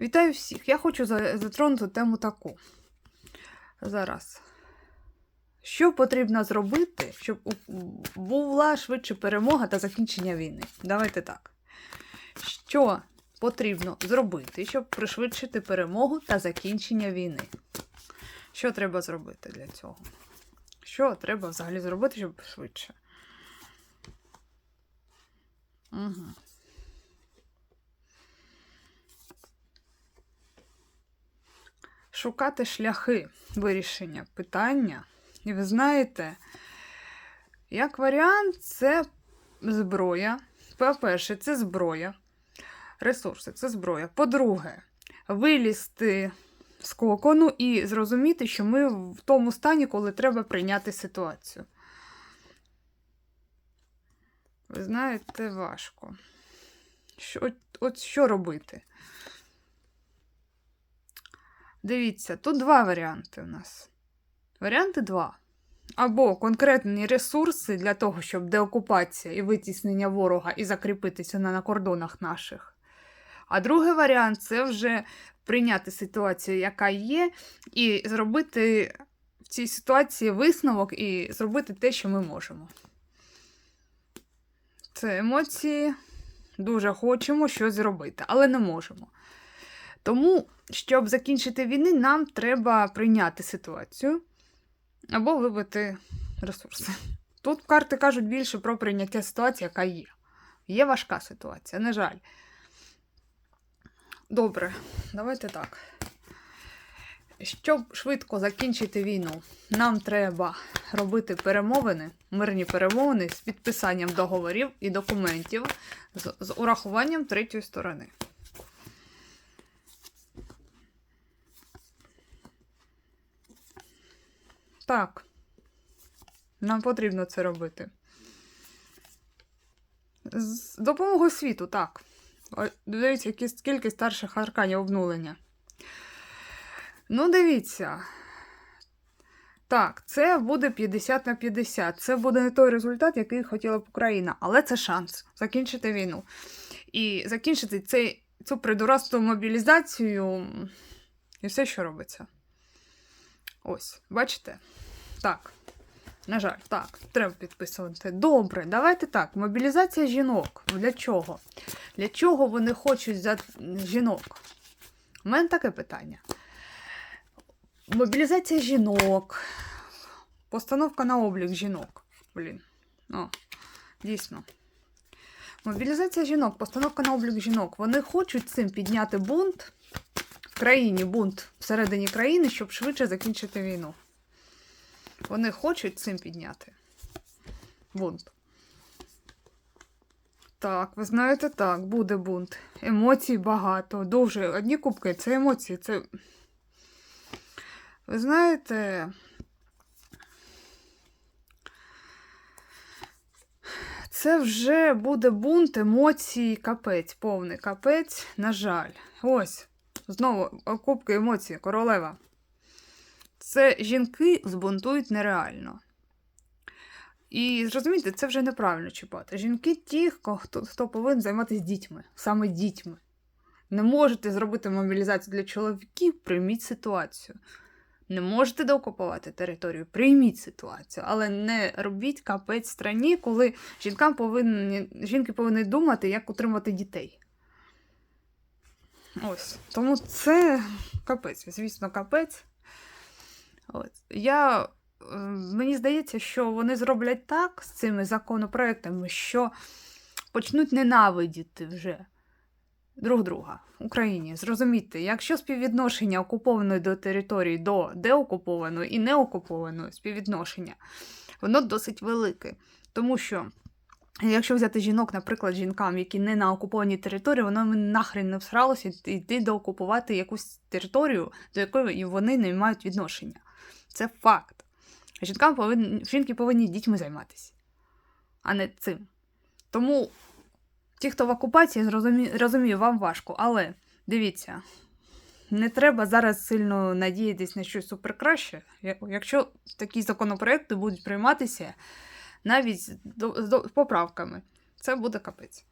Вітаю всіх! Я хочу затронути тему таку. Зараз. Що потрібно зробити, щоб була швидше перемога та закінчення війни? Давайте так. Що потрібно зробити, щоб пришвидшити перемогу та закінчення війни? Що треба зробити для цього? Що треба взагалі зробити, щоб швидше? Угу. Шукати шляхи вирішення питання. І ви знаєте, як варіант, це зброя. По-перше, це зброя. Ресурси це зброя. По-друге, вилізти з кокону і зрозуміти, що ми в тому стані, коли треба прийняти ситуацію. Ви знаєте, важко. Що, от, що робити? Дивіться, тут два варіанти у нас. Варіанти два. Або конкретні ресурси для того, щоб деокупація і витіснення ворога і закріпитися на, на кордонах наших. А другий варіант це вже прийняти ситуацію, яка є, і зробити в цій ситуації висновок і зробити те, що ми можемо. Це емоції. Дуже хочемо щось зробити, але не можемо. Тому, щоб закінчити війни, нам треба прийняти ситуацію або вибити ресурси. Тут карти кажуть більше про прийняття ситуації, яка є. Є важка ситуація, на жаль. Добре, давайте так. Щоб швидко закінчити війну, нам треба робити перемовини, мирні перемовини з підписанням договорів і документів з, з урахуванням третьої сторони. Так. Нам потрібно це робити. З допомогою світу, так. Дивіться, скільки старших арканів обнулення. Ну, дивіться. Так, це буде 50 на 50. Це буде не той результат, який хотіла б Україна, але це шанс закінчити війну. І закінчити цей, цю придурасту мобілізацію і все, що робиться. Ось, бачите? Так. На жаль, так, треба підписувати. Добре, давайте так. Мобілізація жінок. Для чого? Для чого вони хочуть за жінок? У мене таке питання. Мобілізація жінок. Постановка на облік жінок. Блін. О, дійсно. Мобілізація жінок, постановка на облік жінок. Вони хочуть цим підняти бунт країні, бунт всередині країни, щоб швидше закінчити війну. Вони хочуть цим підняти. Бунт. Так, ви знаєте, так, буде бунт. Емоцій багато. Дуже. Одні кубки це емоції. Це. Ви знаєте. Це вже буде бунт емоцій, капець, повний капець, на жаль. Ось. Знову кубки емоцій, королева. Це жінки збунтують нереально. І зрозумійте, це вже неправильно чіпати. Жінки ті, хто, хто повинен займатися дітьми, саме дітьми. Не можете зробити мобілізацію для чоловіків, прийміть ситуацію. Не можете деокупувати територію, прийміть ситуацію, але не робіть капець страні, коли жінкам повинні, жінки повинні думати, як утримати дітей. Ось. Тому це капець, звісно, капець. От. Я, е, мені здається, що вони зроблять так з цими законопроектами, що почнуть ненавидіти вже друг друга в Україні. Зрозумійте, якщо співвідношення окупованої до території до деокупованої і неокупованої співвідношення, воно досить велике. Тому що. Якщо взяти жінок, наприклад, жінкам, які не на окупованій території, воно нахрен не всралося йти доокупувати якусь територію, до якої вони не мають відношення. Це факт. Жінкам повинні, жінки повинні дітьми займатися, а не цим. Тому ті, хто в окупації, зрозумі, розумію, вам важко, але дивіться, не треба зараз сильно надіятись на щось суперкраще. Якщо такі законопроекти будуть прийматися навіть з, поправками, це буде капець.